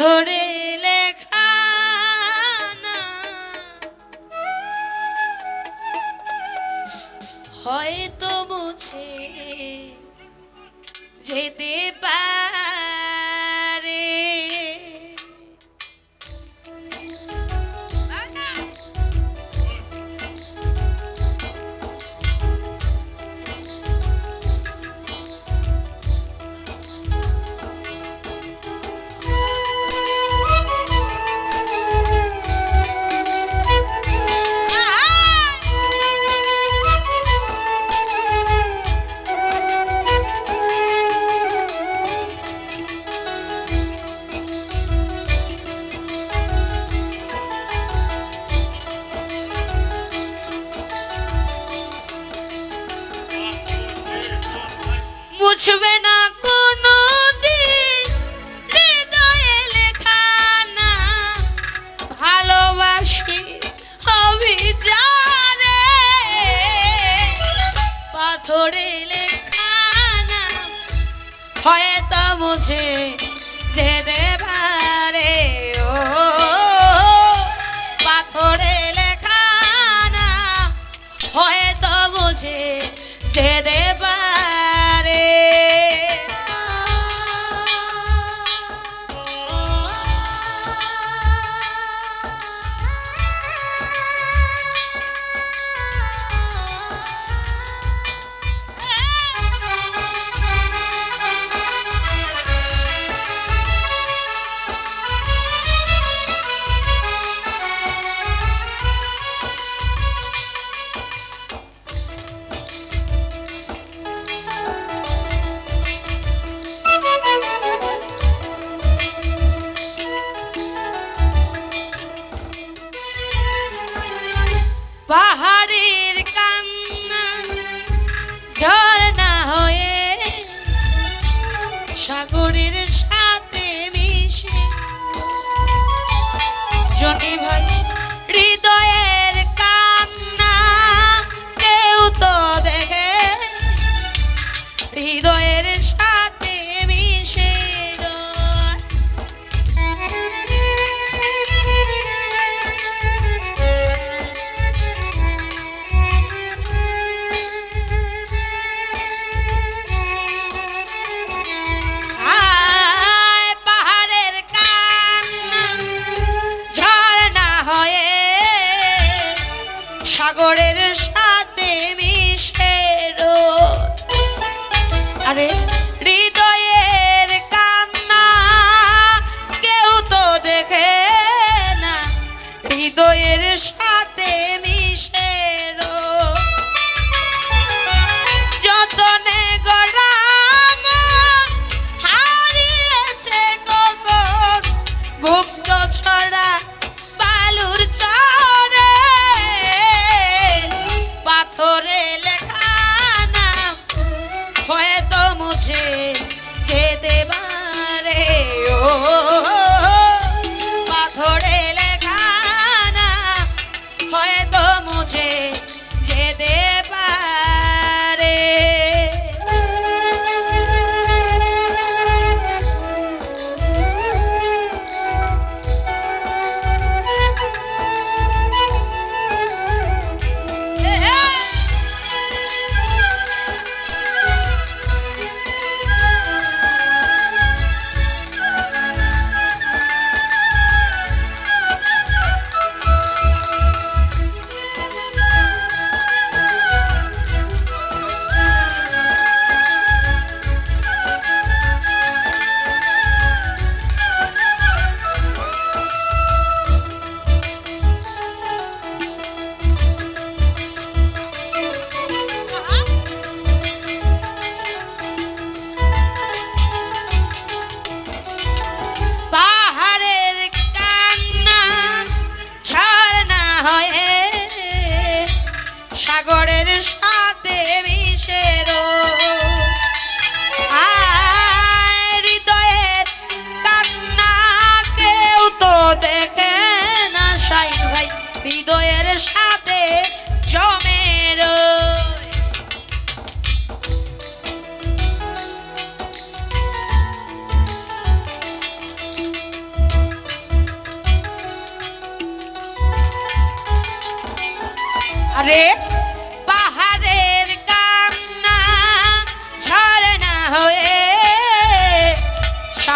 পাথরে লেখা হয়তো মুছে যেতে পারে। মুছবে না কোনো দিন হৃদয়ে লেখা না, ভালোবাসি যারে পাথরে লেখা না, হয়তো মুঝে যে দেবারে ও, পাথরে লেখা না, হয়তো মুঝে যে দেবারে সাগরের সাথে মিশে রোজ। আরে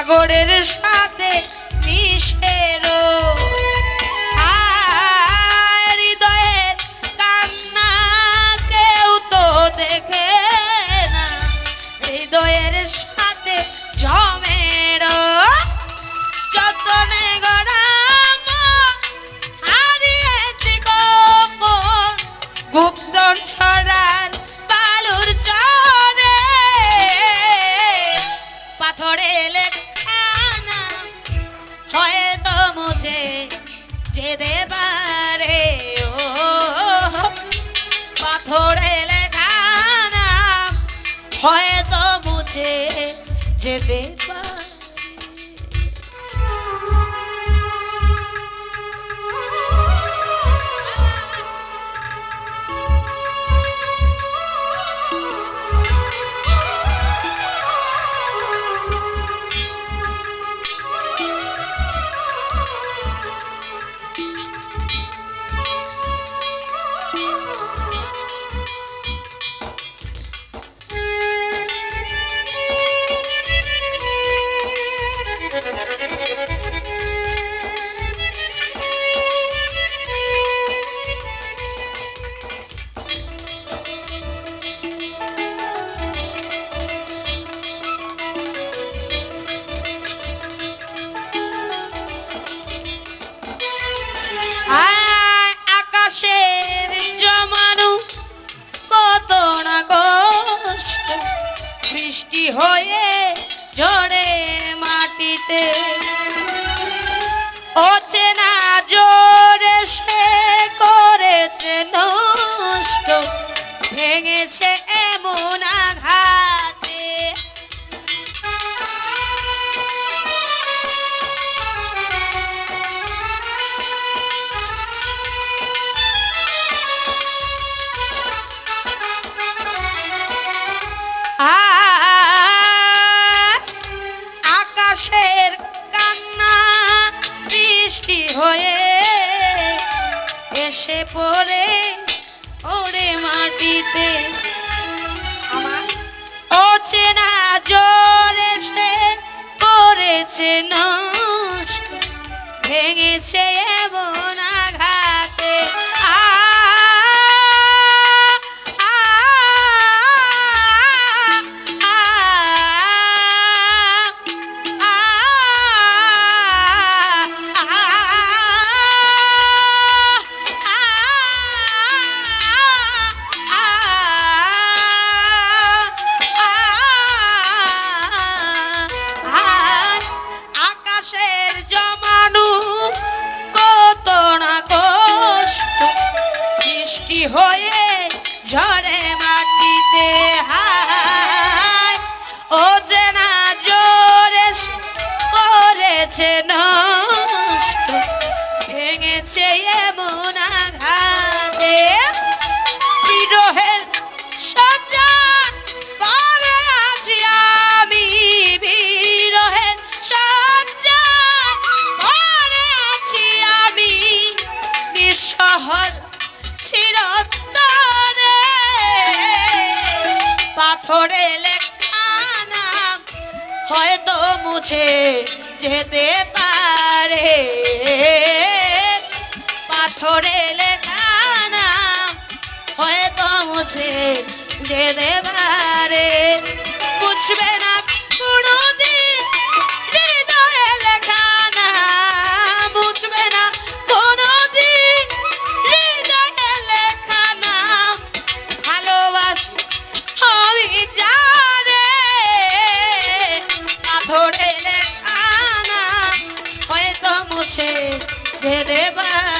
সাগরের সাথে আর হৃদয়ের কান্না কেউ তো দেখে না। হৃদয়ের সাথে জমেরো। যতনে গড়াম দেবারে ও পাথরে লেখানা হয়তো বুঝে যেতে পারে। বৃষ্টি হয়ে ঝরে মাটিতে। অচেনা জোরে সে করেছে নষ্ট ভেঙেছে এমন আঘাতে। হয়ে এসে পড়ে ওরে মাটিতে। আমার অচেনা জোর এসে করেছে নষ্ট ভেঙেছে এমন আঘাতে। ভেঙেছে এমন আঘাতে। বিরহের সজ্জান পরে আছি আমি। বিরহের সজ্জান পরে আছি আমি। নিঃসহল চিরতরে পাথরে লেখা হয়তো মুছে যেতে পারে। পাথরে লেখা নাম হয়তো মুছে যেতে পারে বুঝবে না কোনোদিন হৃদয়ে লেখা নাম। বুঝবে না কোনোদিন হৃদয়ে লেখা নাম। ভালোবাসি আমি জানে পাথরে লেখা নাম হয়তো মুছে যেতে পারে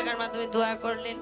টাকার মাধ্যমে দোয়া করলেন।